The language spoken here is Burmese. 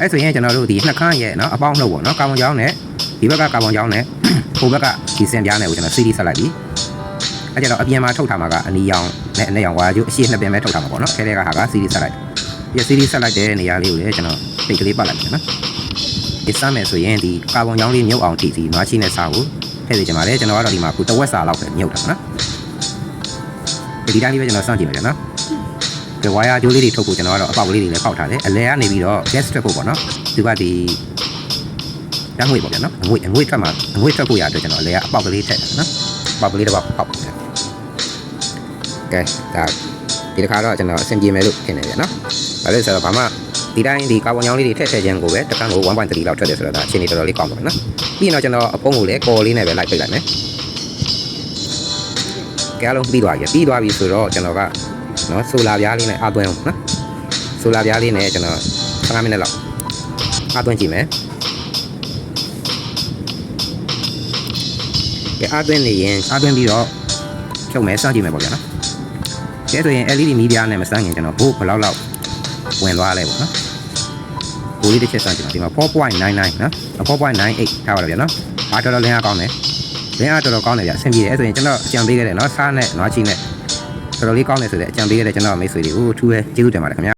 အဲ့ဆိုရင်ကျွန်တော်တို့ဒီနှခမ်းရဲ့နော်အပေါင်းနှုတ်ပေါ့နော်ကာဗွန်ချောင်းနဲ့ဒီဘက်ကကာဗွန်ချောင်းနဲ့ဟိုဘက်ကဒီစင်ပြားနဲ့ကိုကျွန်တော် CD ဆက်လိုက်ပြီအဲ့ကြတော့အပြင်မှာထုတ်ထားမှာကအနီရောင်နဲ့အနက်ရောင်ဝါကျိုးအရှိနှစ်ပင်ပဲထုတ်ထားမှာပေါ့နော်ခဲတဲ့ကဟာက CD ဆက်လိုက်ဒီ CD ဆက်လိုက်တဲ့နေရာလေးကိုလည်းကျွန်တော်ပိတ်ကလေးပတ်လိုက်ပြီနော်ဒီစမ်းမယ်ဆိုရင်ဒီကာဗွန်ချောင်းလေးမြုပ်အောင်ထိဒီနွားချီနဲ့စားကိုထည့်ပေးကြပါလေကျွန်တော်ကတော့ဒီမှာအခုတဝက်စာလောက်ပဲမြုပ်တာနော်ဒီတိုင်းလေးပဲကျွန်တော်စောင့်ကြည့်မယ်နော် ဒီဝါယာကြိုးလေးတွေထုတ်ဖို့ကျွန်တော်ကတော့အပေါက်ကလေးတွေလည်းပေါက်ထားတယ်အလဲကနေပြီးတော့ gas ထွက်ဖို့ပေါ့နော်သူကဒီဓာတ်ငွေပေါ့ဗျာနော်အငွေအငွေထွက်မှာအငွေထွက်ဖို့ရအတွက်ကျွန်တော်အလဲကအပေါက်ကလေးထည့်တယ်နော်အပေါက်ကလေးတော့ပေါက်တယ်ကဲဒါဒီတစ်ခါတော့ကျွန်တော်အဆင်ပြေမယ်လို့ထင်တယ်ဗျာနော်ဒါလို့ဆိုတော့ဘာမှဒီတိုင်းဒီကာဗွန်ညောင်းလေးတွေထည့်ထည့်ခြင်းကိုပဲတစ်ခါကို1.3လောက်ထွက်တယ်ဆိုတော့ဒါအချိန်ကြီးတော်တော်လေးကောင်းပါနော်ပြီးရင်တော့ကျွန်တော်အဖုံးကိုလည်းကော်လေးနဲ့ပဲလိုက်ပိတ်လိုက်မယ်ကဲအားလုံးပြီးသွားပြီပြီးသွားပြီဆိုတော့ကျွန်တော်က နော်ဆိုလာပြားလေးနဲ့အသွင်းအောင်နော်ဆိုလာပြားလေးနဲ့ကျွန်တော်15မိနစ်လောက်အသွင်းကြည့်မယ်ကဲအသွင်းနေရင်အသွင်းပြီးတော့ဖြုတ်မယ်စောင့်ကြည့်မယ်ပေါ့ဗျာနော်ကဲဆိုရင် LED မီဒီယာနဲ့မစမ်းခင်ကျွန်တော်ဘို့ဘယ်လောက်လောက်ဝင်သွားလဲပေါ့နော်ဘို့လေးတစ်ချက်စမ်းကြည့်ပါဒီမှာ4.99နော်4.98ထားပါတော့ဗျာနော်အားတော်တော်လင်းအားကောင်းတယ်လင်းအားတော်တော်ကောင်းတယ်ဗျာအဆင်ပြေတယ်အဲ့ဆိုရင်ကျွန်တော်အကြံပေးခဲ့တယ်နော်စားနဲ့နွားချီနဲ့ တော်တော်လေးကောင်းတယ်ဆိုတဲ့အကြံပေးရတဲ့ကျွန်တော်မိတ်ဆွေတွေကိုထူးပဲကျေးဇူးတင်ပါတယ်ခင်ဗျာ